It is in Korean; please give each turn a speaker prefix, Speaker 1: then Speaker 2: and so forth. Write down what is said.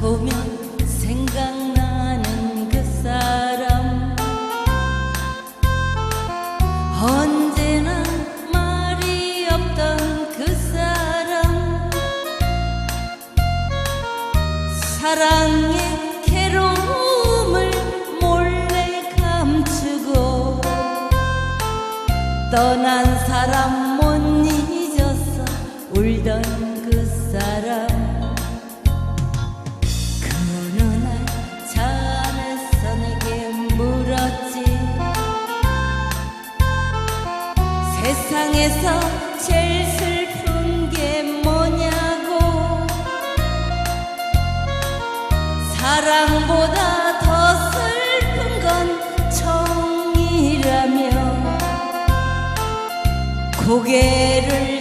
Speaker 1: 보면 생각나는 그 사람. 언제나 말이 없던 그 사람. 사랑의 괴로움을 몰래 감추고 떠난 사람 못 잊었어 울던 그 사람. 세상에서 제일 슬픈 게 뭐냐고. 사랑보다 더 슬픈 건 정이라며 고개